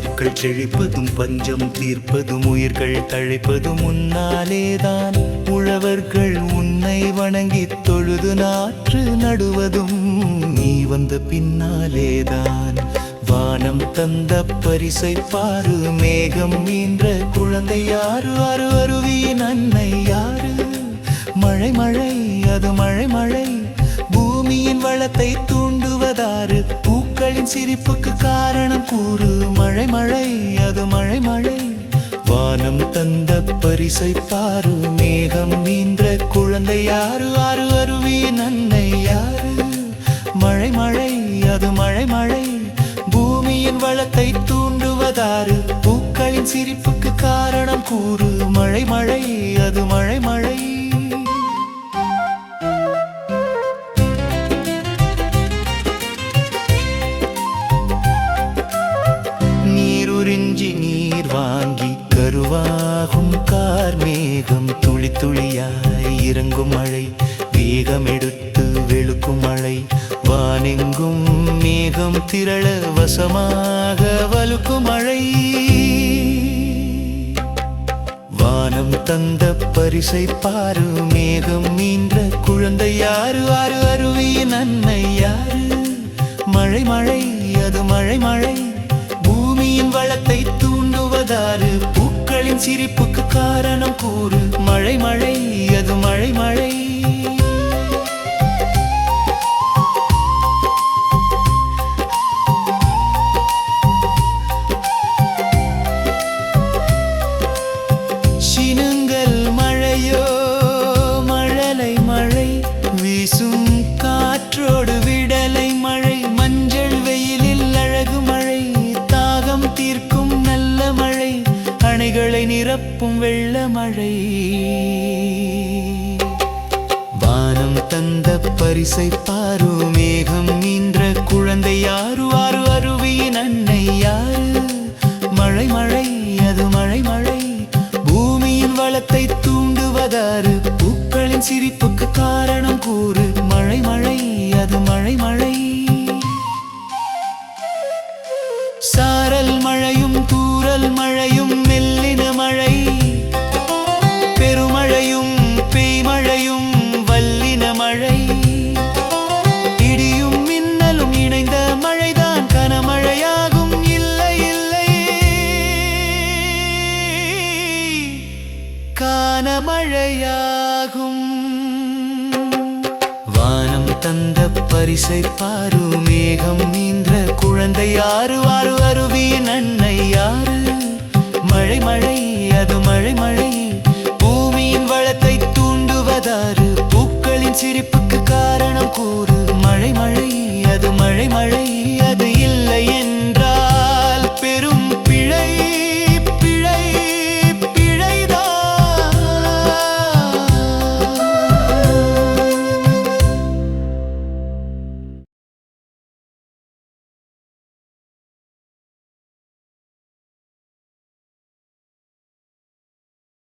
உயிர்கள் செழிப்பதும் பஞ்சம் தீர்ப்பதும் உயிர்கள் தழைப்பதும் உன்னாலேதான். உழவர்கள் உன்னை வணங்கி தொழுது நாற்று நடுவதும் நீ வந்த பின்னாலேதான். வானம் தந்த பரிசை பாரு மேகம் மீன்ற குழந்தை யாரு? அரு அருவியின் அன்னை யாரு? மழை மழை அது மழை மழை. பூமியின் வளத்தை தூண்டுவதாறு பூக்களின் சிரிப்புக்கு காரணம் கூறு. மழை மழை அது மழை மழை. வானம் தந்த பரிசை பாரு. மேகம் நீன்ற குழந்தை யாரு? ஆறு அருவியின் அன்னை யாரு? மழை மழை அது மழை மழை. பூமியின் வளத்தை தூண்டுவதாறு. பூக்களின் சிரிப்புக்கு காரணம் கூறு. மழை மழை அது மழை மழை. கருவாகும் கார்மேகம் துளி துளியாய் இறங்கும் மழை. வேகம் எடுத்து வெளுக்கும் மழை. வானெங்கும் மேகம் திரள வசமாக வலுக்கும் மழை. வானம் தந்த பரிசை பாரு. மேகம் மீன்ற குழந்தை யாரு? ஆறு அருவியின் அன்னை யாரு? மழை மழை அது மழை மழை. சிரிப்புக்கு காரணம் கூறு. மழை மழை அது மழை மழை. வெள்ள மழை வானம் தந்த பரிசை பாரு மேகம் நின்ற குழந்தை யாரு? ஆறு அருவியின் அன்னை யாரு? மழை மழை அது மழை மழை. பூமியின் வளத்தை தூண்டுவதாறு பூக்களின் சிரிப்புக்கு காரணம் கூறு. மழை மழை அது மழை மழை. சாரல் மழையும் தூறல் மழையும் கானமழையாகும். வானம் தந்த பரிசை பாரு மேகம் நீன்ற குழந்தை யாரு ஆறு அருவியின் அன்னை யாரு மழை மழை அது மழை மழை. பூமியின் வளத்தை தூண்டுவதாறு பூக்களின் சிரிப்புக்கு காரணம் கூறு. மழை மழை அது மழை மழை.